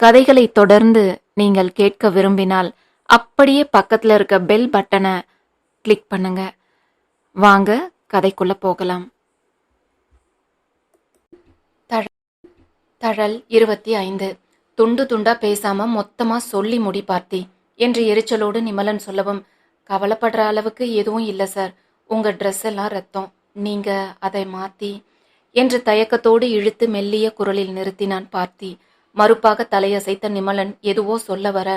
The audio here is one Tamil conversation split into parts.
கதைகளை தொடர்ந்து நீங்கள் கேட்க விரும்பினால் அப்படியே பக்கத்தில் இருக்க பெல் பட்டனை கிளிக் பண்ணுங்க. வாங்க கதைக்குள்ள போகலாம். தழ- தழல் இருபத்தி ஐந்து. துண்டு துண்டா பேசாம மொத்தமா சொல்லி முடி பார்த்தி. என்று எரிச்சலோடு நிமலன் சொல்லவும் கவலைப்படுற அளவுக்கு எதுவும் இல்லை சார். உங்க ட்ரெஸ் எல்லாம் ரத்தம். நீங்க அதை மாத்தி. என்று தயக்கத்தோடு இழுத்து மெல்லிய குரலில் நிறுத்தினான் பார்த்தி. மறுப்பாக தலையசைத்த நிமலன் எதுவோ சொல்ல வர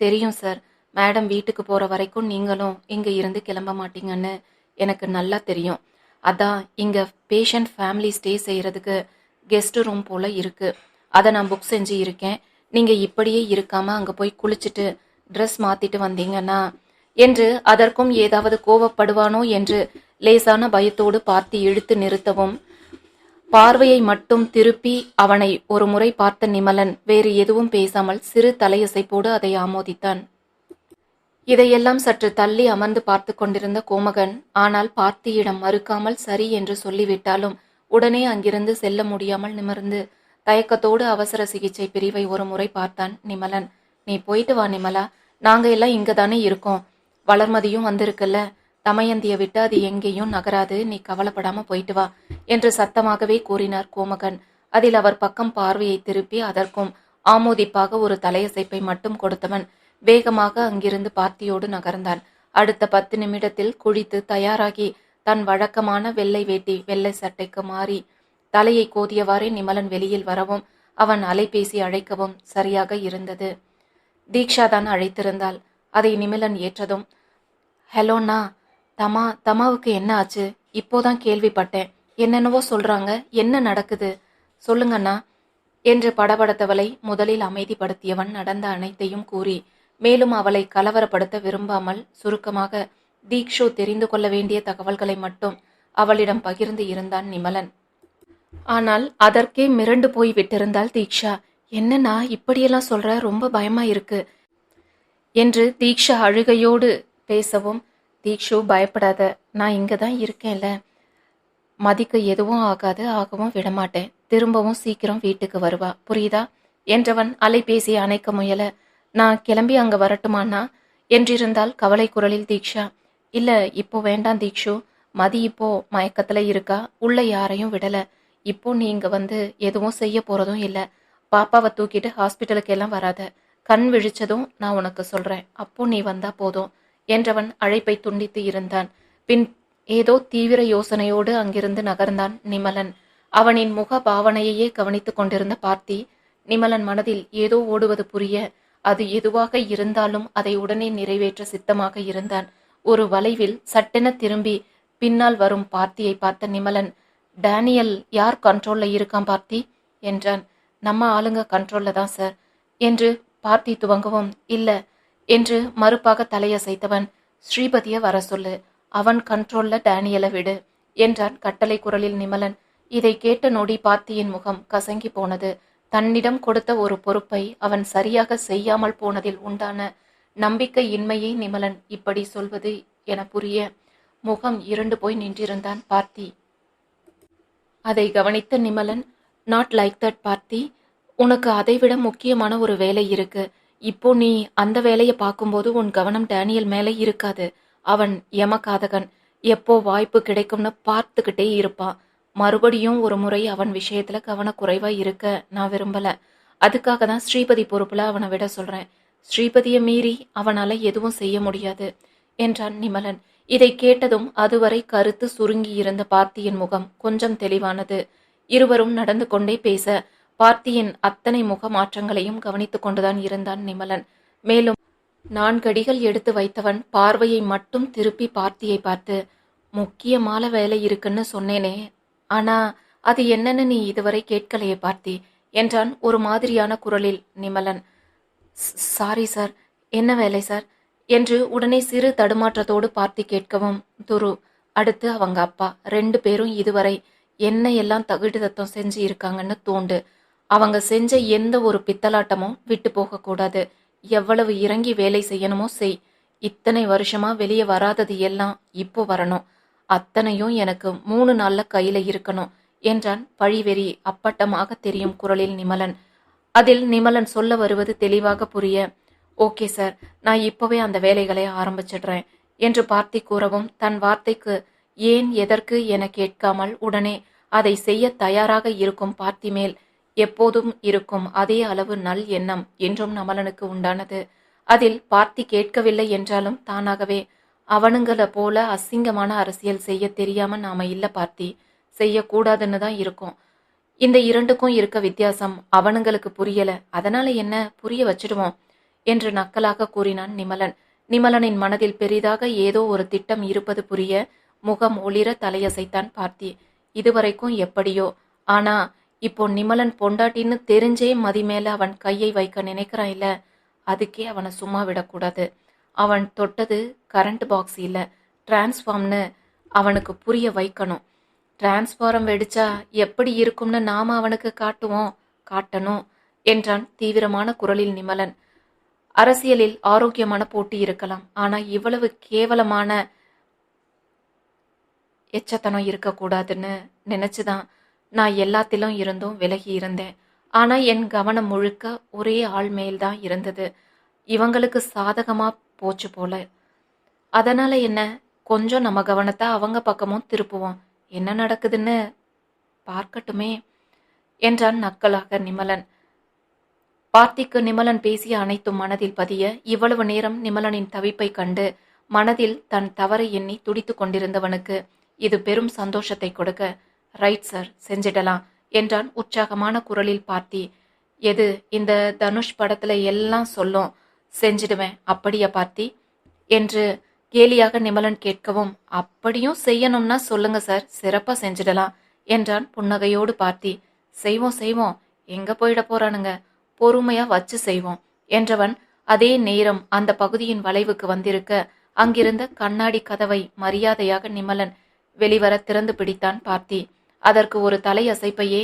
தெரியும் சார் மேடம் வீட்டுக்கு போற வரைக்கும் நீங்களும் இங்க இருந்து கிளம்ப மாட்டீங்கன்னு எனக்கு நல்லா தெரியும். அதான் இங்க பேஷண்ட் ஃபேமிலி ஸ்டே செய்யறதுக்கு கெஸ்ட் ரூம் போல இருக்கு. அதை நான் புக் செஞ்சு இருக்கேன். நீங்க இப்படியே இருக்காம அங்க போய் குளிச்சுட்டு ட்ரெஸ் மாத்திட்டு வந்தீங்கன்னா என்று அதற்கும் ஏதாவது கோவப்படுவானோ என்று லேசான பயத்தோடு பார்த்து இழுத்து நிறுத்தவும் பார்வையை மட்டும் திருப்பி அவனை ஒரு முறை பார்த்த நிமலன் வேறு எதுவும் பேசாமல் சிறு தலையசைப்போடு அதை ஆமோதித்தான். இதையெல்லாம் சற்று தள்ளி அமர்ந்து பார்த்து கொண்டிருந்த கோமகன் ஆனால் பார்த்தியிடம் மறுக்காமல் சரி என்று சொல்லிவிட்டாலும் உடனே அங்கிருந்து செல்ல முடியாமல் நிமிர்ந்து தயக்கத்தோடு அவசர சிகிச்சை பிரிவை ஒரு முறை பார்த்தான் நிமலன். நீ போயிட்டு வா நிமலா நாங்க எல்லாம் இங்க தானே இருக்கோம். வளர்மதியும் வந்திருக்குல்ல தமயந்திய விட்டு அது எங்கேயும் நகராது. நீ கவலைப்படாம போயிட்டு வா என்று சத்தமாகவே கூறினார் கோமகன். அதில் அவர் பக்கம் பார்வையை திருப்பி அதற்கும் ஆமோதிப்பாக ஒரு தலையசைப்பை மட்டும் கொடுத்தவன் வேகமாக அங்கிருந்து பார்த்தியோடு நகர்ந்தான். அடுத்த பத்து நிமிடத்தில் குளித்து தயாராகி தன் வழக்கமான வெள்ளை வேட்டி வெள்ளை சட்டைக்கு மாறி தலையை கோதியவாறே நிமலன் வெளியில் வரவும் அவன் அலைபேசி அழைக்கவும் சரியாக இருந்தது. தீக்ஷா தான் அழைத்திருந்தாள். அதை நிமிலன் ஏற்றதும் ஹலோண்ணா தமா தமாவுக்கு என்ன ஆச்சு? இப்போதான் கேள்விப்பட்டேன். என்னென்னவோ சொல்றாங்க. என்ன நடக்குது? சொல்லுங்கண்ணா. என்று படபடத்தவளை முதலில் அமைதிப்படுத்தியவன் நடந்த அனைத்தையும் கூறி மேலும் அவளை கலவரப்படுத்த விரும்பாமல் சுருக்கமாக தீக்ஷு தெரிந்து கொள்ள வேண்டிய தகவல்களை மட்டும் அவளிடம் பகிர்ந்து இருந்தான் நிமலன். ஆனால் அதற்கே மிரண்டு போய் விட்டிருந்தாள் தீக்ஷா. என்னன்னா இப்படியெல்லாம் சொல்ற? ரொம்ப பயமா இருக்கு. என்று தீக்ஷா அழுகையோடு பேசவும் தீக்ஷு பயப்படாத. நான் இங்கே தான் இருக்கேன்ல. மதிக்கு எதுவும் ஆகாது ஆகவும் விடமாட்டேன். திரும்பவும் சீக்கிரம் வீட்டுக்கு வருவா. புரியுதா? என்றவன் அலைபேசியை அணைக்க முயல. நான் கிளம்பி அங்க வரட்டுமாண்ணா? என்றிருந்தால் கவலை குரலில் தீக்ஷா. இல்ல இப்போ வேண்டாம் தீக்ஷு. மதி இப்போ மயக்கத்துல இருக்கா? உள்ள யாரையும் விடல. இப்போ நீ வந்து எதுவும் செய்ய போறதும் இல்ல. பாப்பாவை தூக்கிட்டு ஹாஸ்பிட்டலுக்கு எல்லாம் வராத. கண் விழிச்சதும் நான் உனக்கு சொல்றேன். அப்போ நீ வந்தா போதும். என்றவன் அழைப்பை துண்டித்து இருந்தான். பின் ஏதோ தீவிர யோசனையோடு அங்கிருந்து நகர்ந்தான் நிமலன். அவனின் முக பாவனையையே கவனித்துக் கொண்டிருந்த பார்த்தி நிமலன் மனதில் ஏதோ ஓடுவது புரிய அது எதுவாக இருந்தாலும் அதை உடனே நிறைவேற்ற சித்தமாக இருந்தான். ஒரு வளைவில் சட்டென திரும்பி பின்னால் வரும் பார்த்தியை பார்த்த நிமலன் டேனியல் யார் கண்ட்ரோல்ல இருக்கான் பார்த்தி? என்றான். நம்ம ஆளுங்க கண்ட்ரோல்ல தான் சார். என்று பார்த்தி துவங்கவும் இல்லை என்று மறுப்பாக தலையசைத்தவன் ஸ்ரீபதிய வர சொல்லு அவன் கண்ட்ரோல்ல டேனியலை விடு என்றான் கட்டளை குரலில் நிமலன். இதை கேட்ட நொடி பார்த்தியின் முகம் கசங்கி போனது. தன்னிடம் கொடுத்த ஒரு பொறுப்பை அவன் சரியாக செய்யாமல் போனதில் உண்டான நம்பிக்கையின்மையை நிமலன் இப்படி சொல்வது என புரிய முகம் இருண்டு போய் நின்றிருந்தான் பார்த்தி. அதை கவனித்த நிமலன் நாட் லைக் தட் பார்த்தி. உனக்கு அதைவிட முக்கியமான ஒரு வேலை இருக்கு. இப்போ நீ அந்த வேலையை பார்க்கும்போது உன் கவனம் டேனியல் மேலே இருக்காது. அவன் யமகாதகன். எப்போ வாய்ப்பு கிடைக்கும்னு பார்த்துக்கிட்டே இருப்பான். மறுபடியும் ஒரு முறை அவன் விஷயத்துல கவனக்குறைவா இருக்க நான் விரும்பல. அதுக்காக தான் ஸ்ரீபதி பொறுப்புல அவனை விட சொல்றேன். ஸ்ரீபதியை மீறி அவனால எதுவும் செய்ய முடியாது என்றான் நிமலன். இதை கேட்டதும் அதுவரை கருத்து சுருங்கி இருந்த பார்த்தியின் முகம் கொஞ்சம் தெளிவானது. இருவரும் நடந்து கொண்டே பேச பார்த்தியின் அத்தனை முக மாற்றங்களையும் கவனித்துக் கொண்டுதான் இருந்தான் நிமலன். மேலும் நான்கடிகள் எடுத்து வைத்தவன் பார்வையை மட்டும் திருப்பி பார்த்தியை பார்த்து முக்கியமான வேலை இருக்குன்னு சொன்னேனே. ஆனா அது என்னன்னு நீ இதுவரை கேட்கலையே பார்த்தி என்றான் ஒரு மாதிரியான குரலில் நிமலன். Sorry sir. என்ன வேலை சார்? என்று உடனே சிறு தடுமாற்றத்தோடு பார்த்தி கேட்கவும் துரு அடுத்து அவங்க அப்பா. ரெண்டு பேரும் இதுவரை என்ன எல்லாம் தகுடு தத்தம் செஞ்சு இருக்காங்கன்னு தோண்டு. அவங்க செஞ்ச எந்த ஒரு பித்தலாட்டமும் விட்டு போகக்கூடாது எவ்வளவு இறங்கி வேலை செய்யணுமோ செய். இத்தனை வருஷமா வெளியே வராதது எல்லாம் இப்போ வரணும். அத்தனையும் எனக்கு மூணு நாள்ல கையில இருக்கணும் என்றான் பழிவெறி அப்பட்டமாக தெரியும் குரலில் நிமலன். அதில் நிமலன் சொல்ல வருவது தெளிவாக புரிய ஓகே சார் நான் இப்பவே அந்த வேலைகளை ஆரம்பிச்சிடுறேன் என்று பார்த்தி கூறவும் தன் வார்த்தைக்கு ஏன் எதற்கு என கேட்காமல் உடனே அதை செய்ய தயாராக இருக்கும் பார்த்தி மேல் எப்போதும் இருக்கும் அதே அளவு நல் எண்ணம் என்றும் நமலனுக்கு உண்டானது. அதில் பார்த்தி கேட்கவில்லை என்றாலும் தானாகவே அவனுங்கள போல அசிங்கமான அரசியல் செய்ய தெரியாம நாம இல்ல பார்த்தி செய்யக்கூடாதுன்னு தான் இருக்கும். இந்த இரண்டுக்கும் இருக்க வித்தியாசம் அவனுங்களுக்கு புரியல. அதனால என்ன? புரிய வச்சிடுவோம் என்று நக்கலாக கூறினான் நிமலன். நிமலனின் மனதில் பெரிதாக ஏதோ ஒரு திட்டம் இருப்பது புரிய முகம் ஒளிர தலையசைத்தான் பார்த்தி. இதுவரைக்கும் எப்படியோ. ஆனா இப்போ நிமலன் பொண்டாட்டின்னு தெரிஞ்சே மதி மேல அவன் கையை வைக்க நினைக்கிறான் இல்ல. அதுக்கே அவனை சும்மா விடக்கூடாது. அவன் தொட்டது கரண்ட் பாக்ஸ் இல்ல. டிரான்ஸ்ஃபார்ம்னு அவனுக்கு புரிய வைக்கணும். டிரான்ஸ்ஃபாரம் வெடிச்சா எப்படி இருக்கும்னு நாம அவனுக்கு காட்டுவோம். காட்டணும் என்றான் தீவிரமான குரலில் நிமலன். அரசியலில் ஆரோக்கியமான போட்டி இருக்கலாம். ஆனா இவ்வளவு கேவலமான எச்சத்தனம் இருக்கக்கூடாதுன்னு நினைச்சுதான் நான் எல்லாத்திலும் இருந்தும் விலகி இருந்தேன். ஆனால் என் கவனம் முழுக்க ஒரே ஆள் மேல்தான் இருந்தது. இவங்களுக்கு சாதகமாக போச்சு போல. அதனால் என்ன? கொஞ்சம் நம்ம கவனத்தை அவங்க பக்கமும் திருப்புவோம். என்ன நடக்குதுன்னு பார்க்கட்டுமே என்றான் நக்கலாக நிமலன். பார்த்திக்கு நிமலன் பேசிய அனைத்தும் மனதில் பதிய இவ்வளவு நேரம் நிமலனின் தவிப்பை கண்டு மனதில் தன் தவறை எண்ணி துடித்துக் கொண்டிருந்தவனுக்கு இது பெரும் சந்தோஷத்தை கொடுக்க. ரைட் சார் செஞ்சிடலாம் என்றான் உற்சாகமான குரலில் பார்த்தி. எது இந்த தனுஷ் படத்துல எல்லாம் சொல்லும் செஞ்சிடுவேன் அப்படியா பார்த்தி? என்று கேலியாக நிமலன் கேட்கவும் அப்படியும் செய்யணும்னா சொல்லுங்க சார் சிறப்பா செஞ்சிடலாம் என்றான் புன்னகையோடு பார்த்தி. செய்வோம் செய்வோம் எங்க போயிட போறானுங்க பொறுமையா வச்சு செய்வோம் என்றவன் அதே நேரம் அந்த பகுதியின் வளைவுக்கு வந்திருக்க அங்கிருந்த கண்ணாடி கதவை மரியாதையாக நிமலன் வெளிவர திறந்து பிடித்தான் பார்த்தி. அதற்கு ஒரு தலையசைப்பையே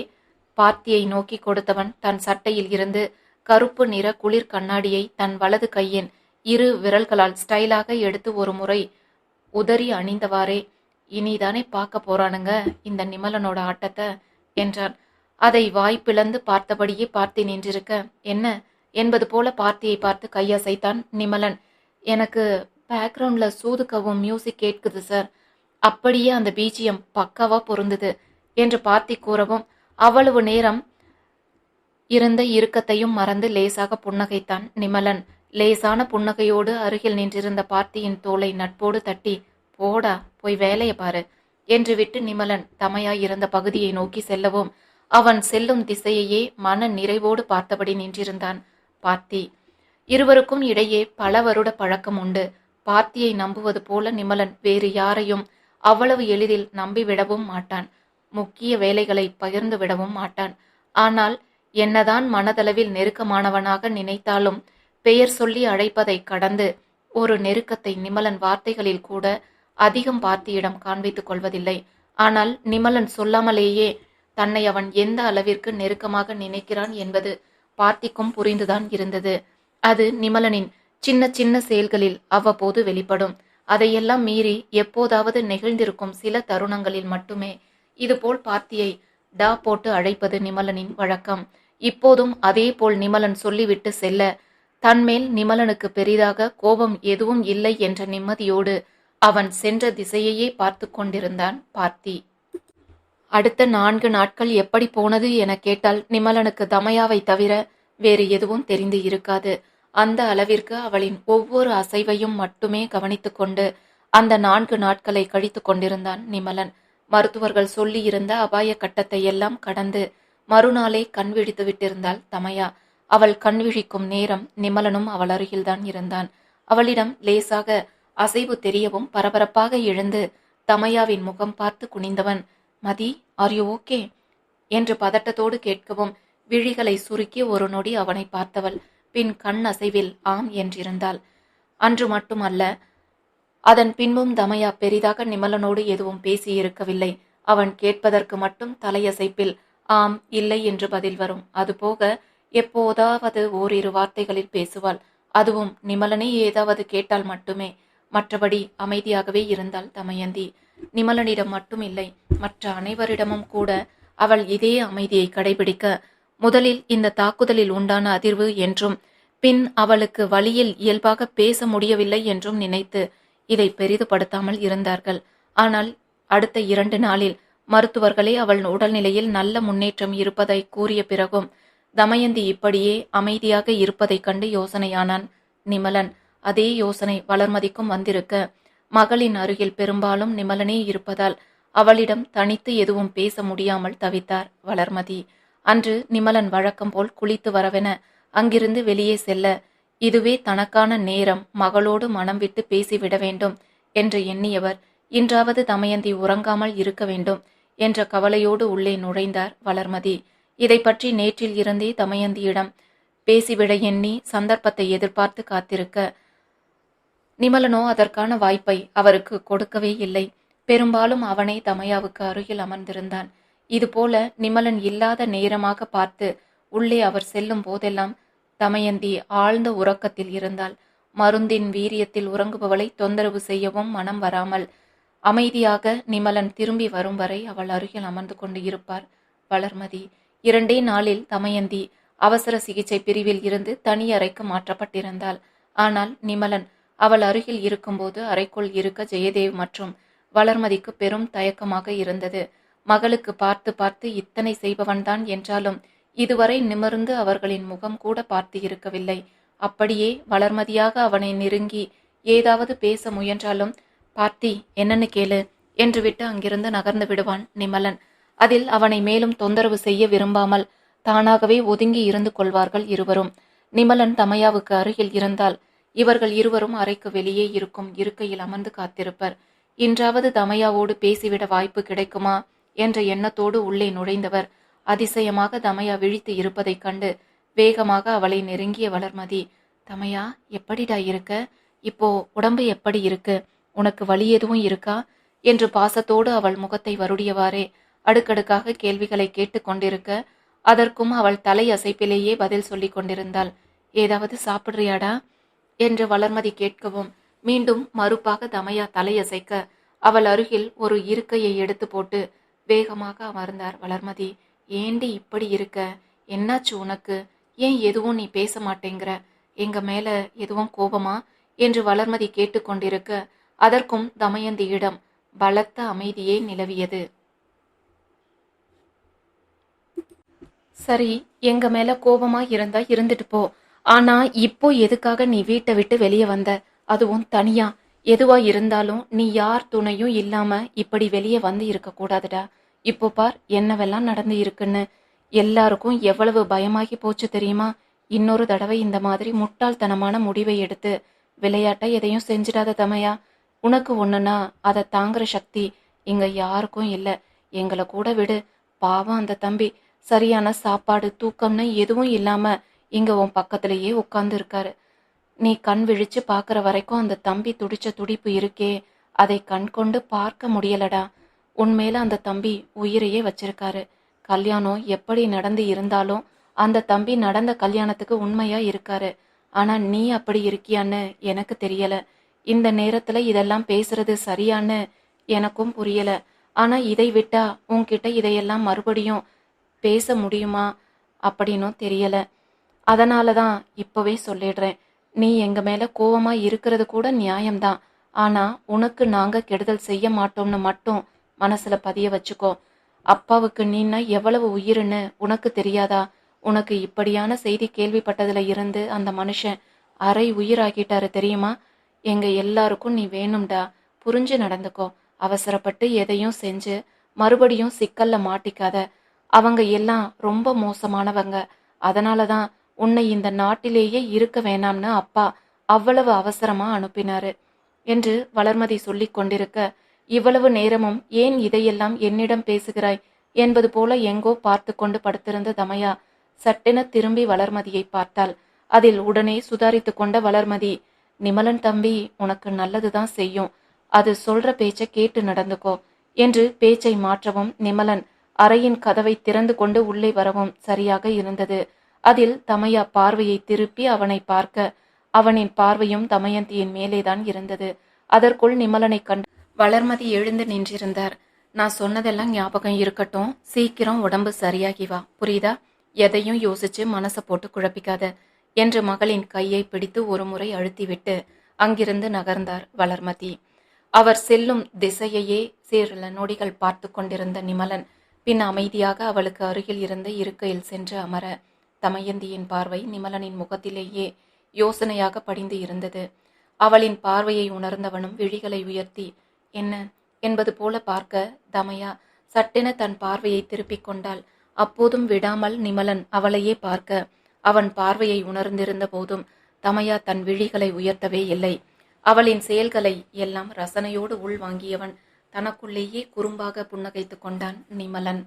பார்த்தியை நோக்கி கொடுத்தவன் தன் சட்டையில் இருந்து கருப்பு நிற குளிர் கண்ணாடியை தன் வலது கையின் இரு விரல்களால் ஸ்டைலாக எடுத்து ஒரு முறை உதறி அணிந்தவாறே இனிதானே பார்க்க போறானுங்க இந்த நிமலனோட ஆட்டத்தை என்றான். அதை வாய் பிளந்து பார்த்தபடியே பார்த்து நின்றிருக்க என்ன? என்பது போல பார்த்தியை பார்த்து கையசைத்தான் நிமலன். எனக்கு பேக்ரவுண்ட்ல சூதுக்கவும் மியூசிக் கேட்குது சார் அப்படியே அந்த பீஜியம் பக்காவாக பொருந்தது. என்று பார்த்தி கூறவும் அவ்வளவு நேரம் இருந்த இறுக்கத்தையும் மறந்து லேசாக புன்னகைத்தான் நிமலன். லேசான புன்னகையோடு அருகில் நின்றிருந்த பார்த்தியின் தோலை நட்போடு தட்டி போடா போய் வேலையை பாரு என்று விட்டு நிமலன் தமையாய் இருந்த பகுதியை நோக்கி செல்லவும் அவன் செல்லும் திசையையே மன நிறைவோடு பார்த்தபடி நின்றிருந்தான். பார்த்தி இருவருக்கும் இடையே பல வருட பழக்கம் உண்டு. பார்த்தியை நம்புவது போல நிமலன் வேறு யாரையும் அவ்வளவு எளிதில் நம்பிவிடவும் மாட்டான். முக்கிய வேலைகளை பகிர்ந்து விடவும் மாட்டான். ஆனால் என்னதான் மனதளவில் நெருக்கமானவனாக நினைத்தாலும் பெயர் சொல்லி அழைப்பதை கடந்து ஒரு நெருக்கத்தை நிமலன் வார்த்தைகளில் கூட அதிகம் பார்த்தியிடம் காண்பித்துக் கொள்வதில்லை. ஆனால் நிமலன் சொல்லாமலேயே தன்னை அவன் எந்த அளவிற்கு நெருக்கமாக நினைக்கிறான் என்பது பார்த்திக்கும் புரிந்துதான் இருந்தது. அது நிமலனின் சின்ன சின்ன செயல்களில் அவ்வப்போது வெளிப்படும். அதையெல்லாம் மீறி எப்போதாவது நெகிழ்ந்திருக்கும் சில தருணங்களில் மட்டுமே இதுபோல் பார்த்தியை டா போட்டு அழைப்பது நிமலனின் வழக்கம். இப்போதும் அதே போல் நிமலன் சொல்லிவிட்டு செல்ல தன்மேல் நிமலனுக்கு பெரிதாக கோபம் எதுவும் இல்லை என்ற நிம்மதியோடு அவன் சென்ற திசையையே பார்த்து கொண்டிருந்தான் பார்த்தி. அடுத்த நான்கு நாட்கள் எப்படி போனது என கேட்டால் நிமலனுக்கு தமயாவை தவிர வேறு எதுவும் தெரிந்து இருக்காது. அந்த அளவிற்கு அவளின் ஒவ்வொரு அசைவையும் மட்டுமே கவனித்துக்கொண்டு அந்த நான்கு நாட்களை கழித்து கொண்டிருந்தான் நிமலன். மருத்துவர்கள் சொல்லியிருந்த அபாய கட்டத்தை எல்லாம் கடந்து மறுநாளே கண் விழித்து விட்டிருந்தாள் தமயா. அவள் கண் விழிக்கும் நேரம் நிமலனும் அவள் அருகில்தான் இருந்தான். அவளிடம் லேசாக அசைவு தெரியவும் பரபரப்பாக எழுந்து தமையாவின் முகம் பார்த்து குனிந்தவன். மதி ஆர் யூ ஓகே என்று பதட்டத்தோடு கேட்கவும் விழிகளை சுருக்கி ஒரு நொடி அவனை பார்த்தவள். பின் கண் அசைவில் ஆம் என்றிருந்தாள். அன்று மட்டுமல்ல அதன் பின்பும் தமயா பெரிதாக நிமலனோடு எதுவும் பேசியிருக்கவில்லை. அவன் கேட்பதற்கு மட்டும் தலையசைப்பில் ஆம் இல்லை என்று பதில் வரும். அதுபோக எப்போதாவது ஓரிரு வார்த்தைகளில் பேசுவாள். அதுவும் நிமலனே ஏதாவது கேட்டால் மட்டுமே. மற்றபடி அமைதியாகவே இருந்தாள் தமயந்தி. நிமலனிடம் மட்டும் இல்லை மற்ற அனைவரிடமும் கூட அவள் இதே அமைதியை கடைபிடிக்க முதலில் இந்த தாக்குதலில் உண்டான அதிர்வு என்றும் பின் அவளுக்கு வழியில் இயல்பாக பேச முடியவில்லை என்றும் நினைத்து இதை பெரிதுபடுத்தாமல் இருந்தார்கள். ஆனால் அடுத்த இரண்டு நாளில் மருத்துவர்களே அவள் உடல்நிலையில் நல்ல முன்னேற்றம் இருப்பதை கூறிய பிறகும் தமயந்தி இப்படியே அமைதியாக இருப்பதைக் கண்டு யோசனையானான். நிமலன் அதே யோசனை வளர்மதிக்கும் வந்திருக்க. மகளின் அருகில் பெரும்பாலும் நிமலனே இருப்பதால் அவளிடம் தனித்து எதுவும் பேச முடியாமல் தவித்தார் வளர்மதி. அன்று நிமலன் வழக்கம் போல் குளித்து வரவென அங்கிருந்து வெளியே செல்ல இதுவே தனக்கான நேரம் மகளோடு மனம் விட்டு பேசிவிட வேண்டும் என்று எண்ணியவர் இன்றாவது தமயந்தி உறங்காமல் இருக்க வேண்டும் என்ற கவலையோடு உள்ளே நுழைந்தார் வளர்மதி. இதை பற்றி நேற்றில் இருந்தே தமயந்தியிடம் பேசிவிட எண்ணி சந்தர்ப்பத்தை எதிர்பார்த்து காத்திருக்க நிமலனோ அதற்கான வாய்ப்பை அவருக்கு கொடுக்கவே இல்லை. பெரும்பாலும் அவனே தமயாவுக்கு அருகில் அமர்ந்திருந்தான். இதுபோல நிமலன் இல்லாத நேரமாக பார்த்து உள்ளே அவர் செல்லும் போதெல்லாம் தமயந்தி ஆழ்ந்த உறக்கத்தில் இருந்தாள். மருந்தின் வீரியத்தில் உறங்குபவளை தொந்தரவு செய்யவும் மனம் வராமல் அமைதியாக நிமலன் திரும்பி வரும் வரை அவள் அருகில் அமர்ந்து கொண்டு இருப்பார் வளர்மதி இரண்டே நாளில் தமயந்தி அவசர சிகிச்சை பிரிவில் இருந்து தனி அறைக்கு மாற்றப்பட்டிருந்தாள். ஆனால் நிமலன் அவள் அருகில் இருக்கும்போது அறைக்குள் இருக்க ஜெயதேவ் மற்றும் வளர்மதிக்கு பெரும் தயக்கமாக இருந்தது. மகளுக்கு பார்த்து பார்த்து இத்தனை செய்பவன்தான் என்றாலும் இதுவரை நிமிர்ந்து அவர்களின் முகம் கூட பார்த்து இருக்கவில்லை அப்படியே வளர்மதியாக அவனை நெருங்கி ஏதாவது பேச முயன்றாலும் பார்த்தி என்னன்னு கேளு என்று விட்டு அங்கிருந்து நகர்ந்து விடுவான் நிமலன். அதில் அவனை மேலும் தொந்தரவு செய்ய விரும்பாமல் தானாகவே ஒதுங்கி இருந்து கொள்வார்கள் இருவரும். நிமலன் தமையாவுக்கு அருகில் இருந்தால் இவர்கள் இருவரும் அறைக்கு வெளியே இருக்கும் இருக்கையில் அமர்ந்து காத்திருப்பர். இன்றாவது தமையாவோடு பேசிவிட வாய்ப்பு கிடைக்குமா? என்ற எண்ணத்தோடு உள்ளே நுழைந்தவர் அதிசயமாக தமையா விழித்து இருப்பதைக் கண்டு வேகமாக அவளை நெருங்கிய வளர்மதி தமையா எப்படிடா இருக்க? இப்போ உடம்பு எப்படி இருக்கு? உனக்கு வலி எதுவும் இருக்கா? என்று பாசத்தோடு அவள் முகத்தை வருடியவாறே அடுக்கடுக்காக கேள்விகளை கேட்டுக்கொண்டிருக்க அதற்கும் அவள் தலை அசைப்பிலேயே பதில் சொல்லிக் கொண்டிருந்தாள். ஏதாவது சாப்பிட்றியாடா? என்று வளர்மதி கேட்கவும் மீண்டும் மறுப்பாக தமையா தலையசைக்க அவள் அருகில் ஒரு இருக்கையை எடுத்து போட்டு வேகமாக அமர்ந்தார் வளர்மதி. ஏண்டி இப்படி இருக்க? என்னாச்சு உனக்கு? ஏன் எதுவும் நீ பேச மாட்டேங்கிற? எங்க மேல எதுவும் கோபமா? என்று வளர்மதி கேட்டுக்கொண்டிருக்க அதற்கும் தமயந்தியிடம் பலத்த அமைதியே நிலவியது. சரி எங்க மேல கோபமா இருந்தா இருந்துட்டு போ. ஆனா இப்போ எதுக்காக நீ வீட்டை விட்டு வெளியே வந்த? அதுவும் தனியா. எதுவா இருந்தாலும் நீ யார் துணையும் இல்லாம இப்படி வெளியே வந்து இருக்க கூடாதுடா. இப்போ பார் என்னவெல்லாம் நடந்து இருக்குன்னு. எல்லாருக்கும் எவ்வளவு பயமாகி போச்சு தெரியுமா? இன்னொரு தடவை இந்த மாதிரி முட்டாள்தனமான முடிவை எடுத்து விளையாட்டை எதையும் செஞ்சிடாத தமையா? உனக்கு ஒண்ணுனா அதை தாங்குற சக்தி இங்க யாருக்கும் இல்ல. எங்களை கூட விடு. பாவம் அந்த தம்பி. சரியான சாப்பாடு தூக்கம்னு எதுவும் இல்லாம இங்க உன் பக்கத்திலேயே உட்கார்ந்து இருக்காரு. நீ கண் விழிச்சு பாக்குற வரைக்கும் அந்த தம்பி துடிச்ச துடிப்பு இருக்கே. அதை கண் கொண்டு பார்க்க முடியலடா. உன்மேல அந்த தம்பி உயிரையே வச்சிருக்காரு. கல்யாணம் எப்படி நடந்து இருந்தாலும் அந்த தம்பி நடந்த கல்யாணத்துக்கு உண்மையா இருக்காரு. ஆனா நீ அப்படி இருக்கியான்னு எனக்கு தெரியல. இந்த நேரத்துல இதெல்லாம் பேசுறது சரியான்னு எனக்கும் புரியல. ஆனா இதை விட்டா உன்கிட்ட இதையெல்லாம் மறுபடியும் பேச முடியுமா அப்படின்னும் தெரியல. அதனால தான் இப்பவே சொல்லிடுறேன். நீ எங்க மேல கோவமா இருக்கிறது கூட நியாயம்தான். ஆனா உனக்கு நாங்க கெடுதல் செய்ய மாட்டோம்னு மட்டும் மனசுல பதிய வச்சுக்கோ. அப்பாவுக்கு நீன்னா எவ்வளவு உயிருன்னு உனக்கு தெரியாதா? உனக்கு இப்படியான செய்தி கேள்விப்பட்டதுல இருந்து அந்த மனுஷன் அரை உயிராகிட்டாரு தெரியுமா? எங்க எல்லாருக்கும் நீ வேணும்டா. புரிஞ்சு நடந்துக்கோ. அவசரப்பட்டு எதையும் செஞ்சு மறுபடியும் சிக்கல்ல மாட்டிக்காத. அவங்க எல்லாம் ரொம்ப மோசமானவங்க. அதனால தான் உன்னை இந்த நாட்டிலேயே இருக்க வேணாம்னு அப்பா அவ்வளவு அவசரமா அனுப்பினாரு என்று வளர்மதி சொல்லிக் கொண்டிருக்க இவ்வளவு நேரமும் ஏன் இதையெல்லாம் என்னிடம் பேசுகிறாய்? என்பது போல எங்கோ பார்த்து கொண்டு படுத்திருந்த தமையா சட்டென திரும்பி வளர்மதியை பார்த்தாள். அதில் உடனே சுதாரித்து கொண்ட வளர்மதி நிமலன் தம்பி உனக்கு நல்லதுதான் செய்யும். அது சொல்ற பேச்சை கேட்டு நடந்துக்கோ என்று பேச்சை மாற்றவும் நிமலன் அறையின் கதவை திறந்து கொண்டு உள்ளே வரவும் சரியாக இருந்தது. அதில் தமையா பார்வையை திருப்பி அவனை பார்க்க அவனின் பார்வையும் தமயந்தியின் மேலேதான் இருந்தது. அதற்குள் நிமலனை கண்டு வளர்மதி எழுந்து நின்றிருந்தார். நான் சொன்னதெல்லாம் ஞாபகம் இருக்கட்டும். சீக்கிரம் உடம்பு சரியாகி வா. புரியுதா? எதையும் யோசிச்சு மனசை போட்டு குழப்பிக்காத. என்று மகளின் கையை பிடித்து ஒருமுறை அழுத்திவிட்டு அங்கிருந்து நகர்ந்தார் வளர்மதி. அவர் செல்லும் திசையையே சீரல நொடிகள் பார்த்து கொண்டிருந்த நிமலன் பின் அமைதியாக அவளுக்கு அருகில் இருந்த இருக்கையில் சென்று அமர தமயந்தியின் பார்வை நிமலனின் முகத்திலேயே யோசனையாக படிந்து இருந்தது. அவளின் பார்வையை உணர்ந்தவனும் விழிகளை உயர்த்தி என்ன? என்பது போல பார்க்க தமயா சட்டென தன் பார்வையை திருப்பிக் கொண்டாள். அப்போதும் விடாமல் நிமலன் அவளையே பார்க்க அவன் பார்வையை உணர்ந்திருந்த போதும் தமையா தன் விழிகளை உயர்த்தவே இல்லை. அவளின் செயல்களை எல்லாம் ரசனையோடு உள்வாங்கியவன் தனக்குள்ளேயே குறும்பாக புன்னகைத்துக் கொண்டான் நிமலன்.